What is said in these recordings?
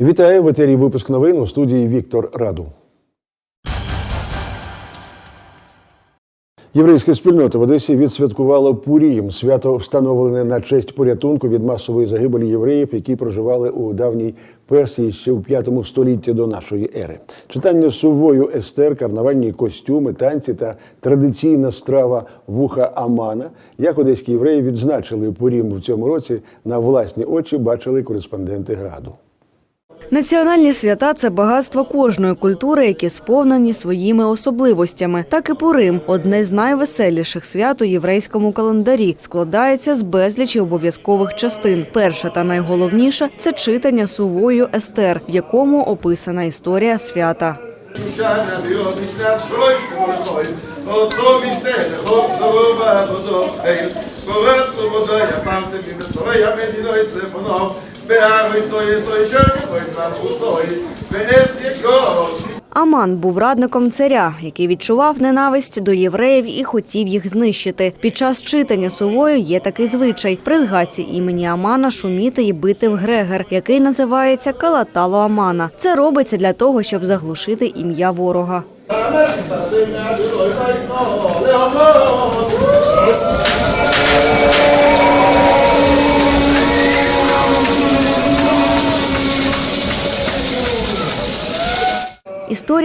Вітаю в етері випуск новин у студії Віктор Раду. Єврейська спільнота в Одесі відсвяткувала Пурієм. Свято встановлене на честь порятунку від масової загибелі євреїв, які проживали у давній Персії ще у п'ятому столітті до нашої ери. Читання сувою Естер, карнавальні костюми, танці та традиційна страва вуха Амана. Як одеські євреї відзначили Пурім в цьому році, на власні очі бачили кореспонденти граду. Національні свята це багатство кожної культури, які сповнені своїми особливостями. Так і Пурим – одне з найвеселіших свят у єврейському календарі, складається з безлічі обов'язкових частин. Перша та найголовніша це читання сувою Естер, в якому описана історія свята. Аман був радником царя, який відчував ненависть до євреїв і хотів їх знищити. Під час читання сувою є такий звичай при згадці імені Амана шуміти і бити в Грегер, який називається Калатало Амана. Це робиться для того, щоб заглушити ім'я ворога.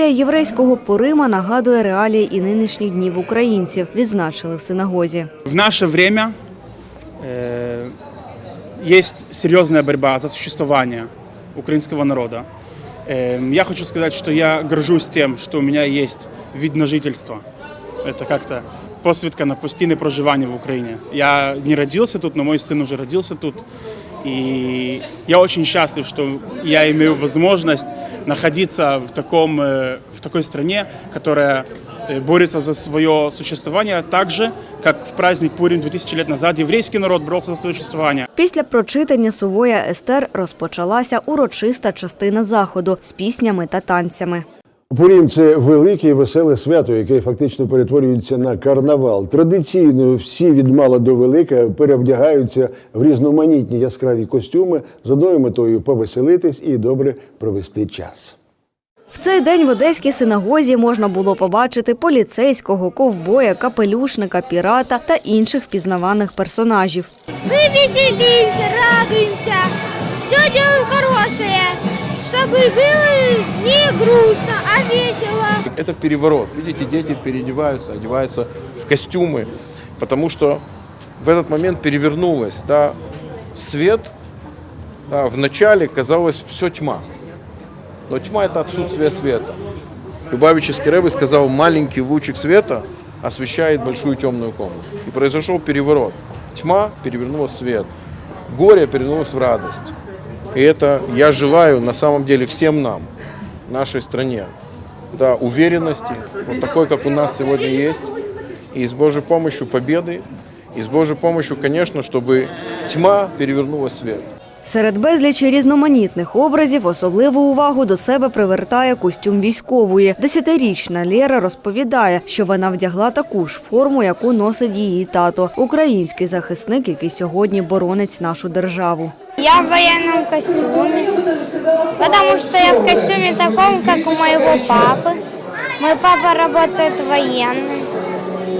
Історія єврейського Пурима нагадує реалії і нинішніх днів українців. Відзначили в синагозі. В наше время э, есть серьезная борьба за существование украинского народа. Э, я хочу сказать, что я горжусь тем, что у меня есть вид на жительство. Это как-то посвідка на постійне проживання в Україні. Я не родился тут, но мой сын уже родился тут. И я очень счастлив, что я имею возможность находиться в, таком, э, в такой стране, которая э, борется за свое существование так же, как в праздник Пурим 2000 лет назад еврейский народ боролся за свое существование. Після прочитання сувоя Естер розпочалася урочиста частина заходу з піснями та танцями. Пурім це велике і веселе свято, яке фактично перетворюється на карнавал. Традиційно всі від мала до велика перевдягаються в різноманітні яскраві костюми з одною метою повеселитись і добре провести час. В цей день в одеській синагозі можна було побачити поліцейського, ковбоя, капелюшника, пірата та інших впізнаваних персонажів. Мы веселимся, радуемся, все делаем хорошее, чтобы было не грустно, а весело. Это переворот. Видите, дети переодеваются, одеваются в костюмы, потому что в этот момент перевернулось. Да, свет, да, вначале казалось все тьма, но тьма это отсутствие света. Любавический Рэбе сказал, маленький лучик света освещает большую темную комнату. И произошел переворот. Тьма перевернулась в свет, горе перевернулось в радость. И это я желаю на самом деле всем нам, нашей стране, да, уверенности, вот такой, как у нас сегодня есть, и с Божьей помощью победы, и с Божьей помощью, конечно, чтобы тьма перевернулась в свет. Серед безлічі різноманітних образів особливу увагу до себе привертає костюм військової. Десятирічна Лєра розповідає, що вона вдягла таку ж форму, яку носить її тато, український захисник, який сьогодні боронить нашу державу. Я в военном костюме, потому что я в костюме таком, как у моего папы. Мой папа работает военным.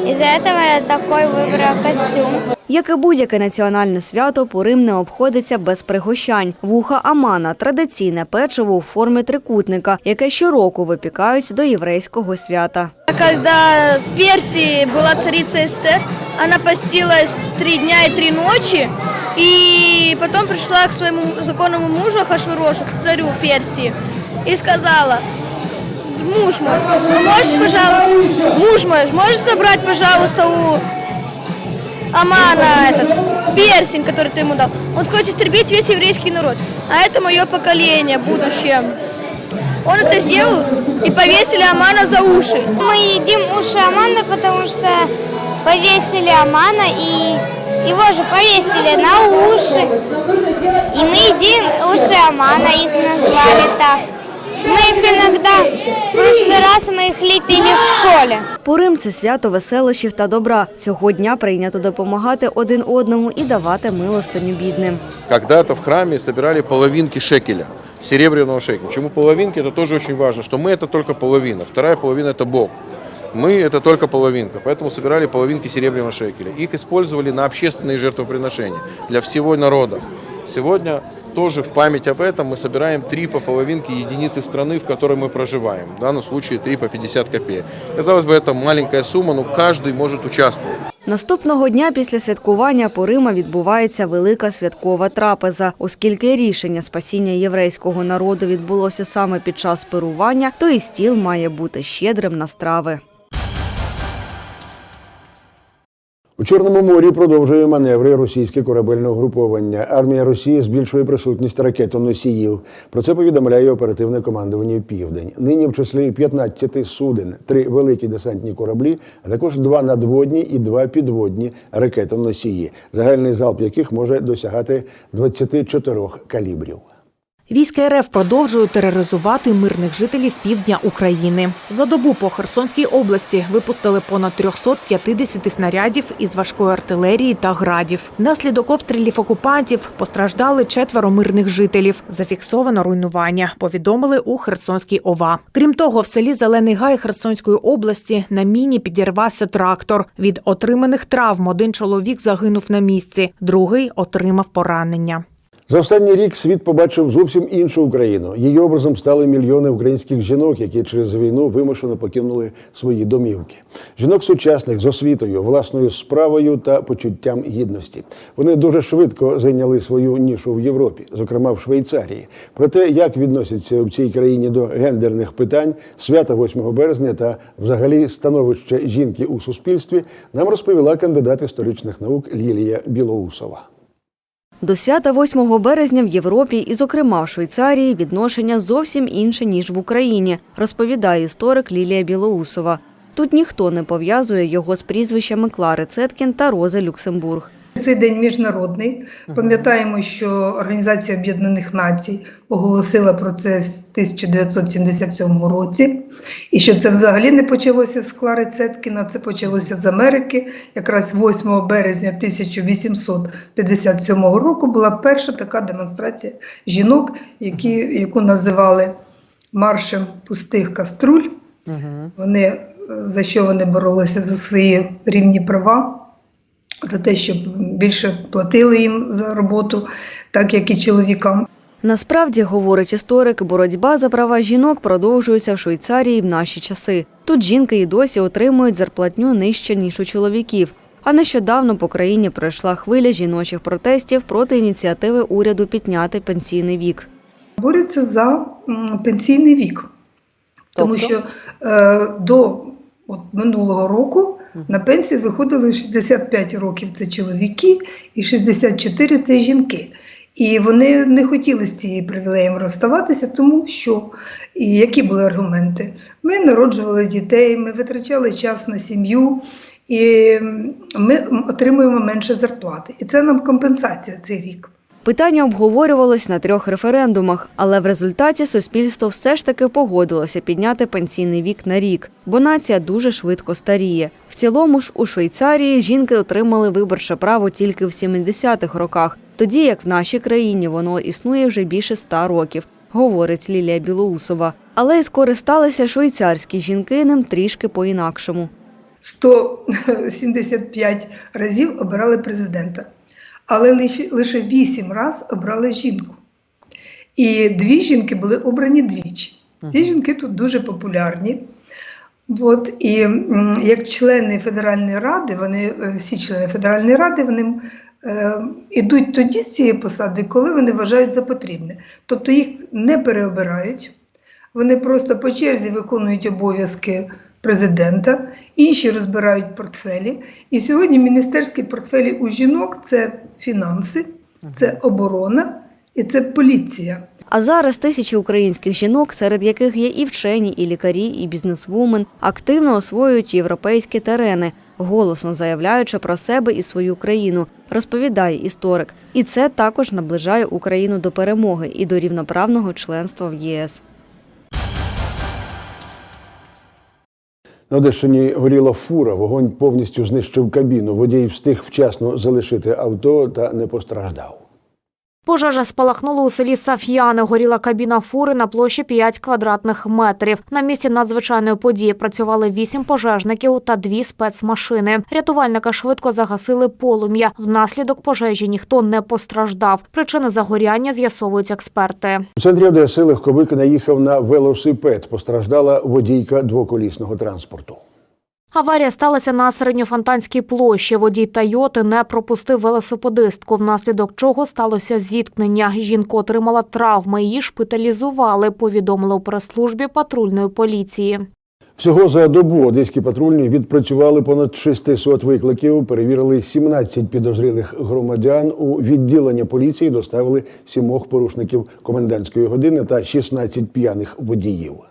Из-за этого я такой выбрал костюм. Як і будь-яке національне свято, Пурим не обходиться без пригощань. Вуха Амана традиційне печиво у формі трикутника, яке щороку випікають до єврейського свята. Когда в Персии была царица Эстер, она постилась три дня и три ночи, и потом пришла к своему законному мужу Ахашвирошу, к царю Персии, и сказала, Муж мой, можешь, пожалуйста, муж мой, можешь собрать, пожалуйста, у Амана этот персень, который ты ему дал. Он хочет истребить весь еврейский народ. А это мое поколение, будущее. Он это сделал и повесили Амана за уши. Мы едим уши Амана, потому что повесили Амана и его же повесили на уши. И мы едим уши Амана, их назвали так. Мы их иногда, в прошлый раз мы их лепили в школе. Пурим це свято веселощів та добра. Цього дня прийнято допомагати один одному і давати милостиню бідним. Когда-то в храме собирали половинки шекеля. серебряного шейка. Почему половинки? Это тоже очень важно, что мы это только половина, вторая половина это Бог. Мы это только половинка, поэтому собирали половинки серебряного шекеля. Их использовали на общественные жертвоприношения для всего народа. Сегодня тоже в память об этом мы собираем три по половинке единицы страны, в которой мы проживаем. В данном случае три по 50 копеек. Казалось бы, это маленькая сумма, но каждый может участвовать. Наступного дня після святкування Пурима відбувається велика святкова трапеза. Оскільки рішення спасіння єврейського народу відбулося саме під час пирування, то і стіл має бути щедрим на страви. У Чорному морі продовжує маневри російське корабельне угруповання. Армія Росії збільшує присутність ракетоносіїв. Про це повідомляє оперативне командування Південь. Нині в числі 15 суден, три великі десантні кораблі, а також два надводні і два підводні ракетоносії, загальний залп яких може досягати 24 калібрів. Війська РФ продовжують тероризувати мирних жителів півдня України. За добу по Херсонській області випустили понад 350 снарядів із важкої артилерії та градів. Внаслідок обстрілів окупантів постраждали четверо мирних жителів. Зафіксовано руйнування. Повідомили у Херсонській ОВА. Крім того, в селі Зелений Гай Херсонської області на міні підірвався трактор. Від отриманих травм один чоловік загинув на місці, другий отримав поранення. За останній рік світ побачив зовсім іншу Україну. Її образом стали мільйони українських жінок, які через війну вимушено покинули свої домівки. Жінок сучасних з освітою, власною справою та почуттям гідності. Вони дуже швидко зайняли свою нішу в Європі, зокрема в Швейцарії. Про те, як відносяться в цій країні до гендерних питань, свята 8 березня та взагалі становище жінки у суспільстві, нам розповіла кандидат історичних наук Лілія Білоусова. До свята 8 березня в Європі і, зокрема, в Швейцарії відношення зовсім інше ніж в Україні, розповідає історик Лілія Білоусова. Тут ніхто не пов'язує його з прізвищами Клари Цеткін та Рози Люксембург. Цей день міжнародний. Пам'ятаємо, що Організація Об'єднаних Націй оголосила про це в 1977 році, і що це взагалі не почалося з Клари Цеткіна, це почалося з Америки. Якраз 8 березня 1857 року була перша така демонстрація жінок, які, яку називали маршем пустих каструль. Вони е, за що вони боролися за свої рівні права за те, щоб більше платили їм за роботу, так як і чоловікам. Насправді, говорить історик, боротьба за права жінок продовжується в Швейцарії в наші часи. Тут жінки і досі отримують зарплатню нижче, ніж у чоловіків. А нещодавно по країні пройшла хвиля жіночих протестів проти ініціативи уряду підняти пенсійний вік. Борються за пенсійний вік, тому що е, до от, минулого року на пенсію виходили 65 років це чоловіки, і 64 це жінки. І вони не хотіли з цією привілеєм розставатися, тому що і які були аргументи? Ми народжували дітей, ми витрачали час на сім'ю, і ми отримуємо менше зарплати. І це нам компенсація цей рік. Питання обговорювалось на трьох референдумах, але в результаті суспільство все ж таки погодилося підняти пенсійний вік на рік, бо нація дуже швидко старіє. В цілому ж у Швейцарії жінки отримали виборче право тільки в 70-х роках, тоді як в нашій країні воно існує вже більше ста років, говорить Лілія Білоусова. Але й скористалися швейцарські жінки ним трішки по-інакшому. 175 разів обирали президента, але лише, 8 разів обрали жінку. І дві жінки були обрані двічі. Ці жінки тут дуже популярні. От, і як члени Федеральної ради, вони, е, всі члени Федеральної ради, вони е, ідуть тоді з цієї посади, коли вони вважають за потрібне. Тобто їх не переобирають, вони просто по черзі виконують обов'язки президента, інші розбирають портфелі. І сьогодні міністерські портфелі у жінок це фінанси, це оборона і це поліція. А зараз тисячі українських жінок, серед яких є і вчені, і лікарі, і бізнесвумен, активно освоюють європейські терени, голосно заявляючи про себе і свою країну, розповідає історик. І це також наближає Україну до перемоги і до рівноправного членства в ЄС. На Одещині горіла фура, вогонь повністю знищив кабіну. Водій встиг вчасно залишити авто та не постраждав. Пожежа спалахнула у селі Саф'яни. Горіла кабіна фури на площі 5 квадратних метрів. На місці надзвичайної події працювали вісім пожежників та дві спецмашини. Рятувальника швидко загасили полум'я. Внаслідок пожежі ніхто не постраждав. Причини загоряння з'ясовують експерти. У центрі Одеси легковик наїхав на велосипед. Постраждала водійка двоколісного транспорту. Аварія сталася на середньофонтанській площі. Водій Тойоти не пропустив велосипедистку, внаслідок чого сталося зіткнення. Жінку отримала травми. Її шпиталізували. Повідомили у прес-службі патрульної поліції. Всього за добу одеські патрульні відпрацювали понад 600 викликів, перевірили 17 підозрілих громадян. У відділення поліції доставили сімох порушників комендантської години та 16 п'яних водіїв.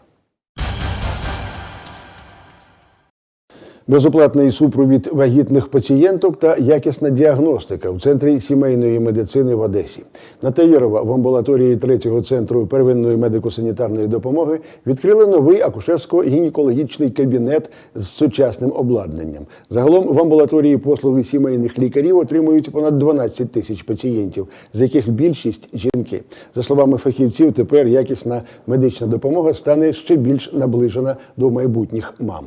Безоплатний супровід вагітних пацієнток та якісна діагностика у центрі сімейної медицини в Одесі. На Таїрова в амбулаторії третього центру первинної медико-санітарної допомоги відкрили новий акушерсько-гінекологічний кабінет з сучасним обладнанням. Загалом в амбулаторії послуги сімейних лікарів отримують понад 12 тисяч пацієнтів, з яких більшість жінки. За словами фахівців, тепер якісна медична допомога стане ще більш наближена до майбутніх мам.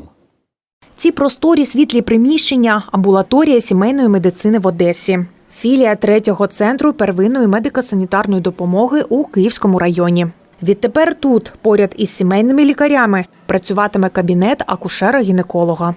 Ці просторі світлі приміщення амбулаторія сімейної медицини в Одесі. Філія третього центру первинної медико-санітарної допомоги у Київському районі. Відтепер тут, поряд із сімейними лікарями, працюватиме кабінет акушера-гінеколога.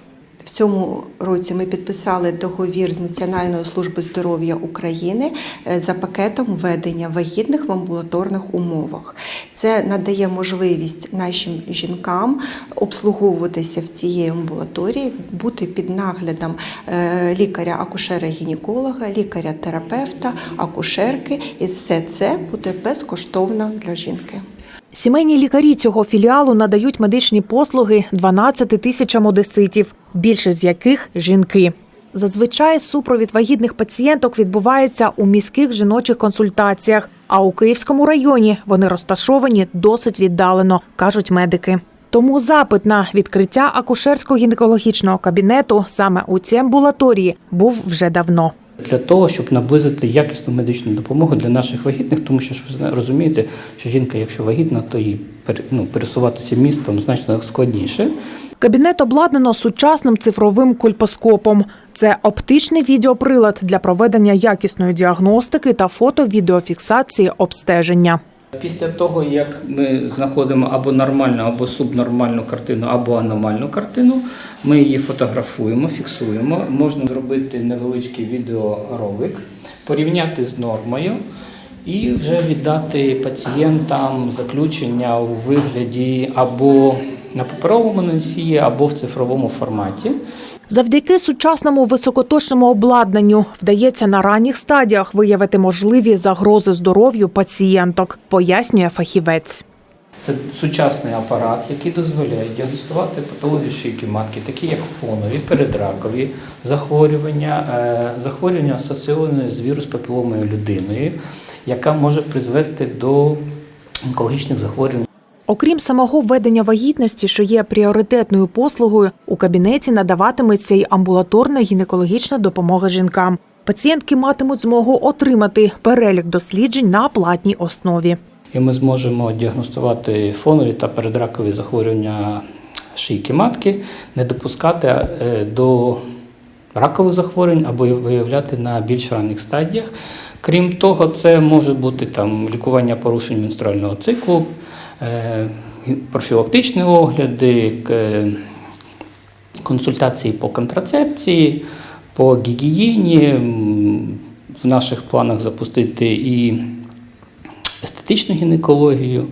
В цьому році ми підписали договір з Національною службою здоров'я України е, за пакетом ведення вагітних в амбулаторних умовах. Це надає можливість нашим жінкам обслуговуватися в цій амбулаторії, бути під наглядом е, лікаря-акушера-гінеколога, лікаря-терапевта, акушерки, і все це буде безкоштовно для жінки. Сімейні лікарі цього філіалу надають медичні послуги 12 тисячам одеситів, більшість з яких жінки. Зазвичай супровід вагітних пацієнток відбувається у міських жіночих консультаціях, а у Київському районі вони розташовані досить віддалено, кажуть медики. Тому запит на відкриття акушерсько-гінекологічного кабінету саме у цій амбулаторії був вже давно. Для того, щоб наблизити якісну медичну допомогу для наших вагітних, тому що ви розумієте, що жінка, якщо вагітна, то їй ну, пересуватися містом значно складніше. Кабінет обладнано сучасним цифровим кольпоскопом. Це оптичний відеоприлад для проведення якісної діагностики та фото-відеофіксації обстеження. Після того, як ми знаходимо або нормальну, або субнормальну картину, або аномальну картину, ми її фотографуємо, фіксуємо. Можна зробити невеличкий відеоролик, порівняти з нормою і вже віддати пацієнтам заключення у вигляді або на паперовому носії, або в цифровому форматі. Завдяки сучасному високоточному обладнанню вдається на ранніх стадіях виявити можливі загрози здоров'ю пацієнток, пояснює фахівець. Це сучасний апарат, який дозволяє діагностувати патології шийки матки, такі як фонові, передракові захворювання, е, захворювання асоційовані з вірус папіломою людиною, яка може призвести до онкологічних захворювань. Окрім самого введення вагітності, що є пріоритетною послугою, у кабінеті надаватиметься й амбулаторна гінекологічна допомога жінкам. Пацієнтки матимуть змогу отримати перелік досліджень на платній основі. І ми зможемо діагностувати фонові та передракові захворювання шийки матки, не допускати е, до ракових захворювань або виявляти на більш ранніх стадіях. Крім того, це може бути там лікування порушень менструального циклу, профілактичні огляди, консультації по контрацепції, по гігієні. В наших планах запустити і естетичну гінекологію.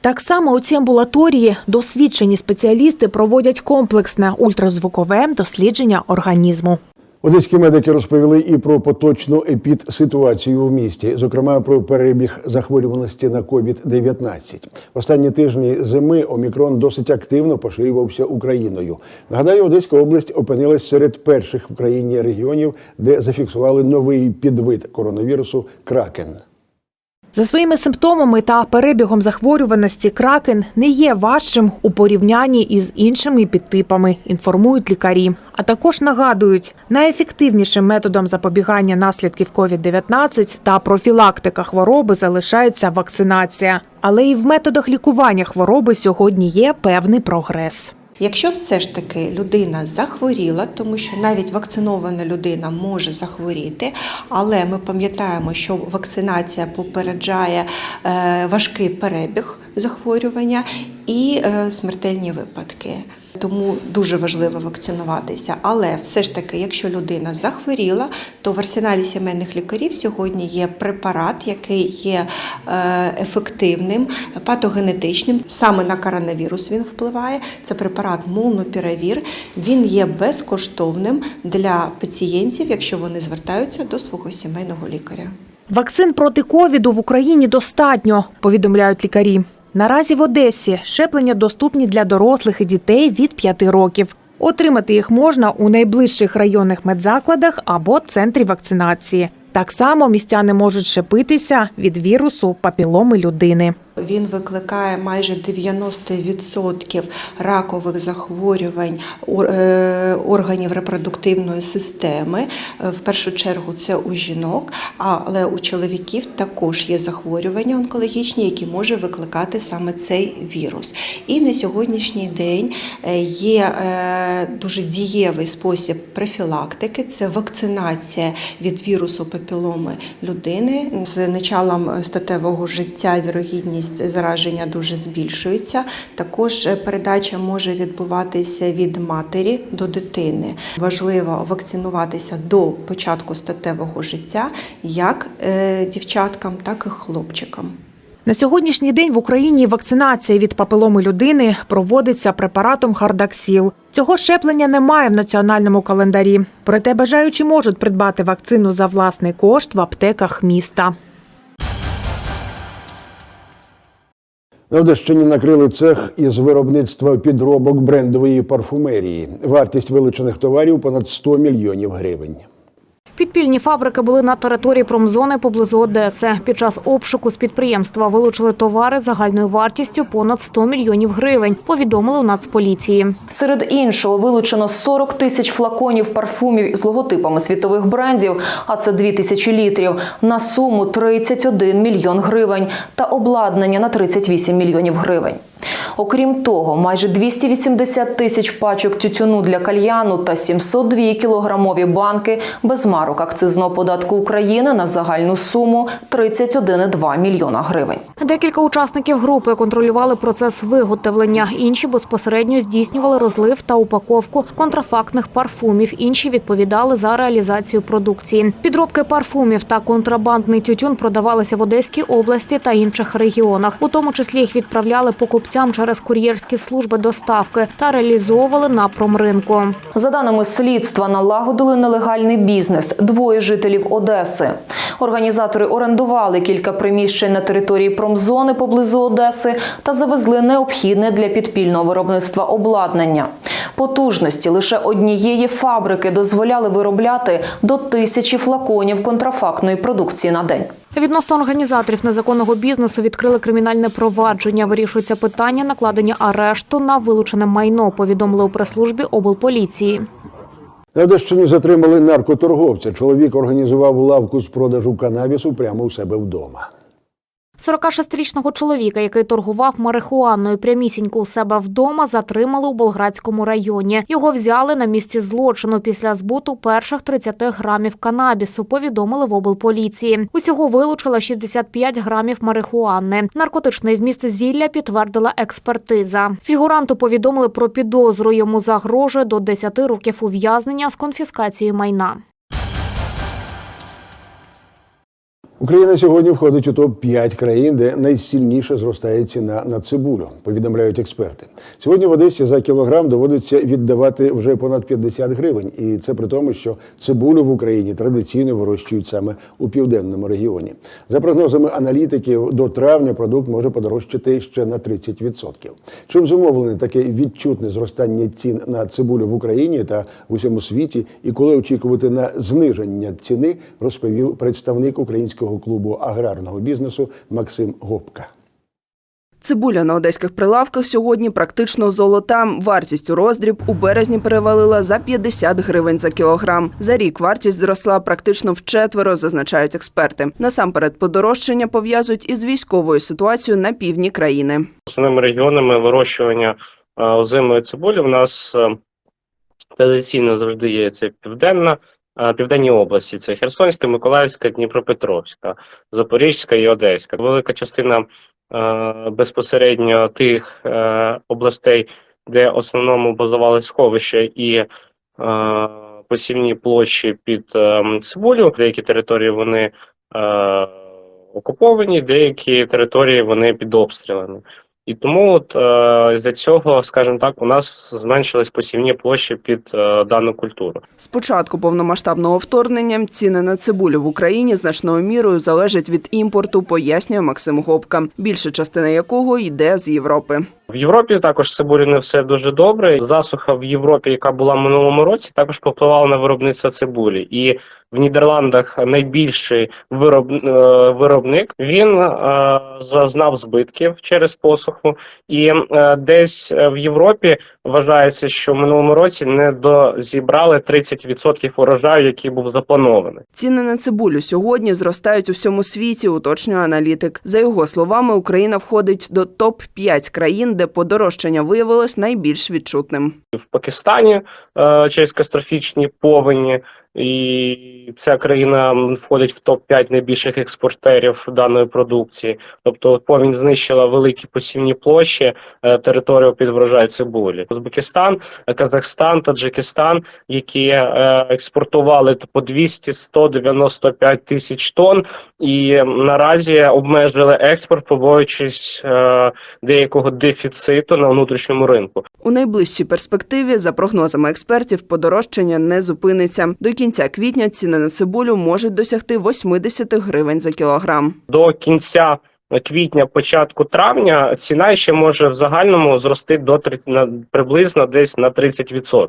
Так само у цій амбулаторії досвідчені спеціалісти проводять комплексне ультразвукове дослідження організму. Одеські медики розповіли і про поточну епідситуацію в місті, зокрема про перебіг захворюваності на COVID-19. Останні тижні зими омікрон досить активно поширювався Україною. Нагадаю, Одеська область опинилась серед перших в країні регіонів, де зафіксували новий підвид коронавірусу кракен. За своїми симптомами та перебігом захворюваності кракен не є важчим у порівнянні із іншими підтипами, інформують лікарі. А також нагадують, найефективнішим методом запобігання наслідків COVID-19 та профілактика хвороби залишається вакцинація. Але і в методах лікування хвороби сьогодні є певний прогрес. Якщо все ж таки людина захворіла, тому що навіть вакцинована людина може захворіти, але ми пам'ятаємо, що вакцинація попереджає е, важкий перебіг захворювання і е, смертельні випадки. Тому дуже важливо вакцинуватися. Але все ж таки, якщо людина захворіла, то в арсеналі сімейних лікарів сьогодні є препарат, який є е, ефективним, патогенетичним. Саме на коронавірус він впливає. Це препарат Молнупіравір. Він є безкоштовним для пацієнтів, якщо вони звертаються до свого сімейного лікаря. Вакцин проти ковіду в Україні достатньо, повідомляють лікарі. Наразі в Одесі щеплення доступні для дорослих і дітей від 5 років. Отримати їх можна у найближчих районних медзакладах або центрі вакцинації. Так само містяни можуть щепитися від вірусу папіломи людини. Він викликає майже 90% ракових захворювань е, органів репродуктивної системи. Е, В першу чергу це у жінок, але у чоловіків також є захворювання онкологічні, які може викликати саме цей вірус. І на сьогоднішній день е, є дуже дієвий спосіб профілактики це вакцинація від вірусу папіломи людини. З началом статевого життя вірогідність зараження дуже збільшується. Також е, передача може відбуватися від матері до дитини. Важливо вакцинуватися до початку статевого життя як е, дівчаткам, так і хлопчикам. На сьогоднішній день в Україні вакцинація від папіломи людини проводиться препаратом Хардаксіл. Цього щеплення немає в національному календарі. Проте бажаючі можуть придбати вакцину за власний кошт в аптеках міста. На Одещині накрили цех із виробництва підробок брендової парфумерії. Вартість вилучених товарів понад 100 мільйонів гривень. Підпільні фабрики були на території промзони поблизу Одеси. Під час обшуку з підприємства вилучили товари загальною вартістю понад 100 мільйонів гривень. Повідомили у Нацполіції. Серед іншого вилучено 40 тисяч флаконів парфумів з логотипами світових брендів, а це 2 тисячі літрів, на суму 31 мільйон гривень та обладнання на 38 мільйонів гривень. Окрім того, майже 280 тисяч пачок тютюну для кальяну та 702 кілограмові банки без марок акцизного податку України на загальну суму 31,2 мільйона гривень. Декілька учасників групи контролювали процес виготовлення. Інші безпосередньо здійснювали розлив та упаковку контрафактних парфумів. Інші відповідали за реалізацію продукції. Підробки парфумів та контрабандний тютюн продавалися в Одеській області та інших регіонах. У тому числі їх відправляли покупцям через кур'єрські служби доставки та реалізовували на промринку. За даними слідства, налагодили нелегальний бізнес двоє жителів Одеси. Організатори орендували кілька приміщень на території промзони поблизу Одеси та завезли необхідне для підпільного виробництва обладнання. Потужності лише однієї фабрики дозволяли виробляти до тисячі флаконів контрафактної продукції на день. Відносно організаторів незаконного бізнесу відкрили кримінальне провадження. Вирішується питання накладення арешту на вилучене майно. Повідомили у прес-службі облполіції. На Одещині затримали наркоторговця. Чоловік організував лавку з продажу канабісу прямо у себе вдома. 46-річного чоловіка, який торгував марихуаною прямісінько у себе вдома, затримали у Болградському районі. Його взяли на місці злочину після збуту перших 30 грамів канабісу. Повідомили в облполіції. Усього вилучила 65 грамів марихуани. Наркотичний вміст зілля підтвердила експертиза. Фігуранту повідомили про підозру. Йому загрожує до 10 років ув'язнення з конфіскацією майна. Україна сьогодні входить у топ 5 країн, де найсильніше зростає ціна на цибулю, повідомляють експерти. Сьогодні в Одесі за кілограм доводиться віддавати вже понад 50 гривень, і це при тому, що цибулю в Україні традиційно вирощують саме у південному регіоні. За прогнозами аналітиків, до травня продукт може подорожчати ще на 30%. Чим зумовлене таке відчутне зростання цін на цибулю в Україні та в усьому світі, і коли очікувати на зниження ціни, розповів представник українського Одеського клубу аграрного бізнесу Максим Гопка. Цибуля на одеських прилавках сьогодні практично золота. Вартість у роздріб у березні перевалила за 50 гривень за кілограм. За рік вартість зросла практично вчетверо, зазначають експерти. Насамперед, подорожчання пов'язують із військовою ситуацією на півдні країни. Основними регіонами вирощування е, озимої цибулі у нас е, традиційно завжди є це південна, е, південні області. Це Херсонська, Миколаївська, Дніпропетровська, Запорізька і Одеська. Велика частина е, безпосередньо тих е, областей, де в основному базували сховища і е, посівні площі під е, цибулю. Деякі території вони е, окуповані, деякі території вони під обстрілами. І тому от е, за цього, скажімо так, у нас зменшились посівні площі під е, дану культуру. З початку повномасштабного вторгнення ціни на цибулю в Україні значною мірою залежать від імпорту, пояснює Максим Гопка, більша частина якого йде з Європи. В Європі також цибулі не все дуже добре. Засуха в Європі, яка була в минулому році, також попливала на виробництво цибулі. І в Нідерландах найбільший вироб, е, виробник він е, зазнав збитків через посуху, і е, десь е, в Європі вважається, що в минулому році не дозібрали 30% урожаю, який був запланований. Ціни на цибулю сьогодні зростають у всьому світі, уточнює аналітик. За його словами, Україна входить до топ 5 країн, де подорожчання виявилось найбільш відчутним. в Пакистані е, через катастрофічні повені, і ця країна входить в топ 5 найбільших експортерів даної продукції. Тобто повінь знищила великі посівні площі е, територію під врожай цибулі. Узбекистан, е, Казахстан, Таджикистан, які е, експортували по 200-195 тисяч тонн, і наразі обмежили експорт, побоюючись деякого дефіциту на внутрішньому ринку. У найближчій перспективі, за прогнозами експертів, подорожчання не зупиниться. До кінця квітня ціни на цибулю можуть досягти 80 гривень за кілограм. до кінця квітня, початку травня ціна ще може в загальному зрости до 30, приблизно десь на 30%.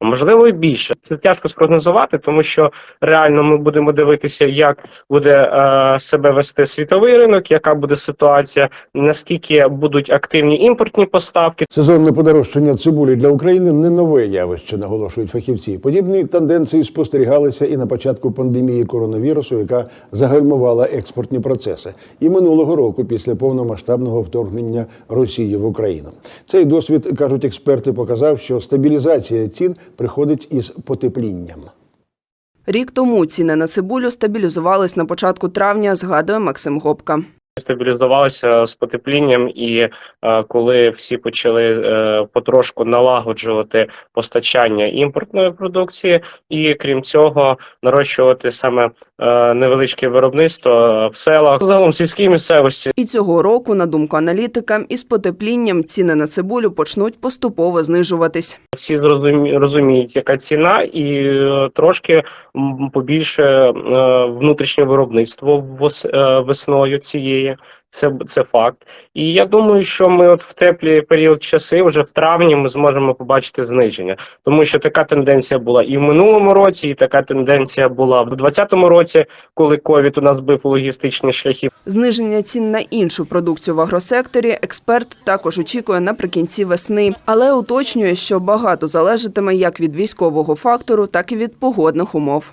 Можливо, і більше. Це тяжко спрогнозувати, тому що реально ми будемо дивитися, як буде е, себе вести світовий ринок, яка буде ситуація, наскільки будуть активні імпортні поставки. Сезонне подорожчання цибулі для України не нове явище, наголошують фахівці. Подібні тенденції спостерігалися і на початку пандемії коронавірусу, яка загальмувала експортні процеси, і минулого року після повномасштабного вторгнення Росії в Україну. Цей досвід кажуть експерти, показав, що стабілізація цін приходить із потеплінням. Рік тому ціни на цибулю стабілізувались на початку травня, згадує Максим Гопка. Стабілізувалися з потеплінням, і е, коли всі почали е, потрошку налагоджувати постачання імпортної продукції, і крім цього, нарощувати саме е, невеличке виробництво в селах, загалом сільській місцевості. І цього року, на думку аналітика, із потеплінням ціни на цибулю почнуть поступово знижуватись. Всі зрозумі, розуміють, яка ціна, і е, трошки побільше е, внутрішнє виробництво вос- е, весною цієї. Це, це факт. І я думаю, що ми от в теплі період часи, вже в травні, ми зможемо побачити зниження, тому що така тенденція була і в минулому році, і така тенденція була в 2020 році, коли ковід у нас бив логістичні шляхи. Зниження цін на іншу продукцію в агросекторі експерт також очікує наприкінці весни, але уточнює, що багато залежатиме як від військового фактору, так і від погодних умов.